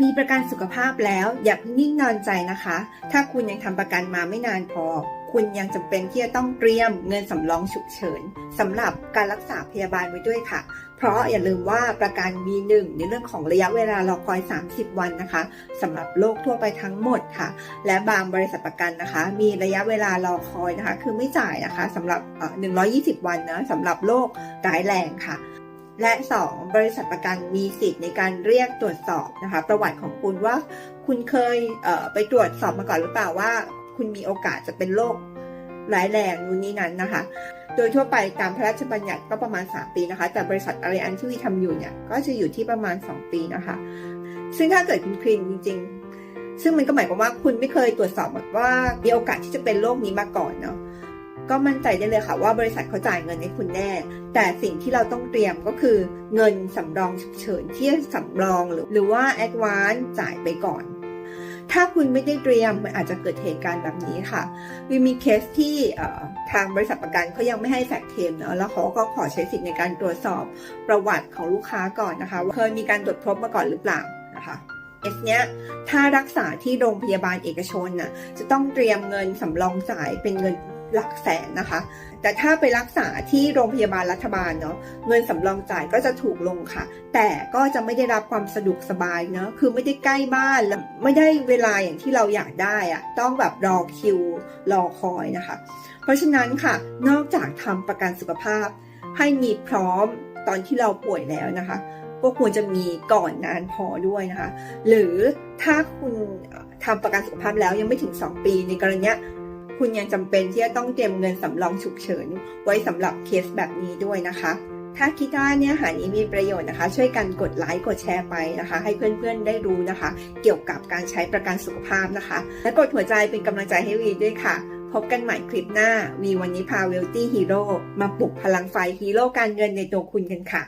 มีประกันสุขภาพแล้วอย่าเพิ่งนิ่งนอนใจนะคะ ถ้าคุณยังทำประกันมาไม่นานพอ คุณยังจำเป็นที่จะต้องเตรียมเงินสำรองฉุกเฉินสำหรับการรักษาพยาบาลไว้ด้วยค่ะ เพราะอย่าลืมว่าประกันมีหนึ่งในเรื่องของระยะเวลารอคอย 30 วันนะคะสำหรับโรคทั่วไปทั้งหมดค่ะ และบางบริษัทประกันนะคะ มีระยะเวลารอคอยนะคะ คือไม่จ่ายนะคะสำหรับเอ่อ120 วันนะสำหรับโรคร้ายแรงค่ะ และ 2 บริษัทประกันมีสิทธิ์ในการเรียกตรวจสอบนะคะ ประวัติของคุณว่าคุณเคยเไปตรวจสอบมาก่อนหรือเปล่าว่า คุณมีโอกาสจะเป็นโรคร้ายแรงนู่นนี่นั้นนะคะ โดยทั่วไปตามพระราชบัญญัติก็ประมาณ 3 ปีนะคะ แต่บริษัทอะไรอันที่วีทำอยู่เนี่ยก็จะอยู่ที่ประมาณ 2 ปีนะคะ ซึ่งถ้าเกิดคุณคลินจริง ๆ ซึ่งมันก็หมายความว่าคุณไม่เคยตรวจสอบว่ามีโอกาสที่จะเป็นโรคนี้มาก่อนเนาะ ก็มั่นใจได้เลยค่ะว่าบริษัทเขาจ่ายเงินให้คุณแน่ แต่สิ่งที่เราต้องเตรียมก็คือเงินสำรองฉุกเฉินที่สำรองหรือหรือว่าแอดวานจ่ายไปก่อน ถ้าคุณไม่ได้เตรียมมันอาจจะเกิดเหตุการณ์แบบนี้ค่ะมีมีเคสที่ทางบริษัทประกันเขายังไม่ให้แฟกเทมเนาะแล้วเขาก็ขอใช้สิทธิ์ในการตรวจสอบประวัติของลูกค้าก่อนนะคะว่าเคยมีการตรวจพบมาก่อนหรือเปล่านะคะเคสเนี้ยถ้ารักษาที่โรงพยาบาลเอกชนน่ะจะต้องเตรียมเงินสำรองจ่ายเป็นเงิน หลักแสนนะคะ แต่ถ้าไปรักษาที่โรงพยาบาลรัฐบาลเนาะเงินสำรองจ่ายก็จะถูกลงค่ะ แต่ก็จะไม่ได้รับความสะดวกสบายเนาะคือไม่ได้ใกล้บ้านและไม่ได้เวลาอย่างที่เราอยากได้อะต้องแบบรอคิวรอคอยนะคะ เพราะฉะนั้นค่ะนอกจากทำประกันสุขภาพ ให้มีพร้อมตอนที่เราป่วยแล้วนะคะก็ควรจะมีก่อนนานพอด้วยนะคะ หรือถ้าคุณทำประกันสุขภาพแล้วยังไม่ถึง 2 ปีในกรณี คุณยังจำเป็นที่จะต้องเตรียมเงินสำรองฉุกเฉิน ไว้สำหรับเคสแบบนี้ด้วยนะคะ ถ้าคิดว่าเนื้อหานี้มีประโยชน์นะคะ ช่วยกันกดไลค์กดแชร์ไปนะคะ ให้เพื่อนๆได้รู้นะคะ เกี่ยวกับการใช้ประกันสุขภาพนะคะ และกดหัวใจเป็นกำลังใจให้วีด้วยค่ะ พบกันใหม่คลิปหน้าวีวันนี้พาเวลตี้ฮีโร่มาปลุกพลังไฟฮีโร่การเงินในตัวคุณกันค่ะ